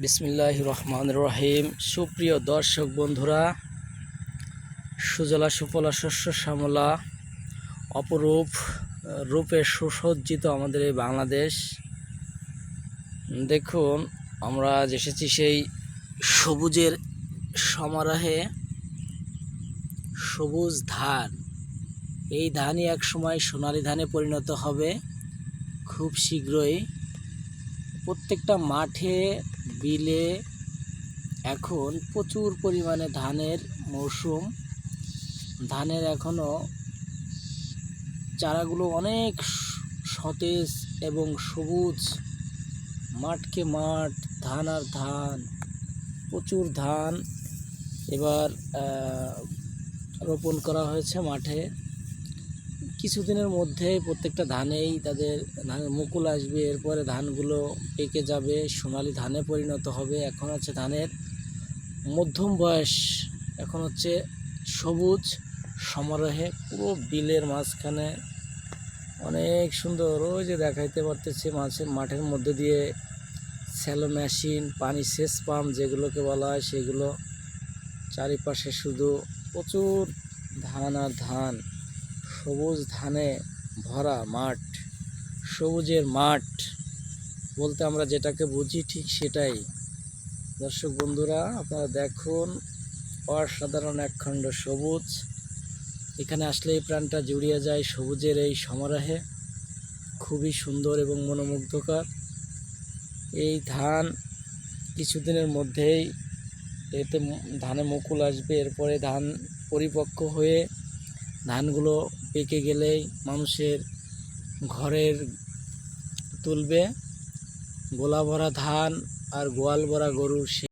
বিসমিল্লাহ রহমান রহিম। সুপ্রিয় দর্শক বন্ধুরা, সুজলা সুফলা শস্য শ্যামলা অপরূপ রূপে সুসজ্জিত আমাদের এই বাংলাদেশ। দেখুন, আমরা এসেছি সেই সবুজের সমারোহে। সবুজ ধান। এই ধানই এক সময় সোনালী ধানে পরিণত হবে। খুব শীঘ্রই প্রত্যেকটা মাঠে বিলে এখন প্রচুর পরিমাণে ধানের মৌসুম ধানের এখনও চারাগুলো অনেক সতেজ এবং সবুজ। মাঠকে মাঠ, ধান আর ধান, প্রচুর ধান এবার রোপণ করা হয়েছে মাঠে। কিছুদিনের মধ্যে প্রত্যেকটা ধানেই তাদের ধানের মুকুল আসবে, এরপরে ধানগুলো পেকে যাবে, সোনালি ধানে পরিণত হবে। এখন হচ্ছে ধানের মধ্যম বয়স, এখন হচ্ছে সবুজ সমারোহে পুরো বিলের মাঝখানে অনেক সুন্দর। ওই যে দেখাইতে পারতেছে মাছের মাঠের মধ্যে দিয়ে স্যালো মেশিন, পানি সেচ পাম্প যেগুলোকে বলা হয়, সেগুলো চারিপাশে শুধু প্রচুর ধান আর ধান। সবুজ ধানে ভরা মাঠ, সবুজের মাঠ বলতে আমরা যেটাকে বুঝি ঠিক সেটাই। দর্শক বন্ধুরা, আপনারা দেখুন, অসাধারণ একখণ্ড সবুজ। এখানে আসলে এই প্রাণটা জুড়িয়ে যায় সবুজের এই সমারোহে। খুবই সুন্দর এবং মনোমুগ্ধকর। এই ধান কিছুদিনের মধ্যেই এতে ধানে মুকুল আসবে, এরপরে ধান পরিপক্ক হয়ে ধানগুলো পেকে গেলেই মানুষের ঘরের তুলবে। গোলা ভরা ধান আর গোয়াল ভরা গরু সে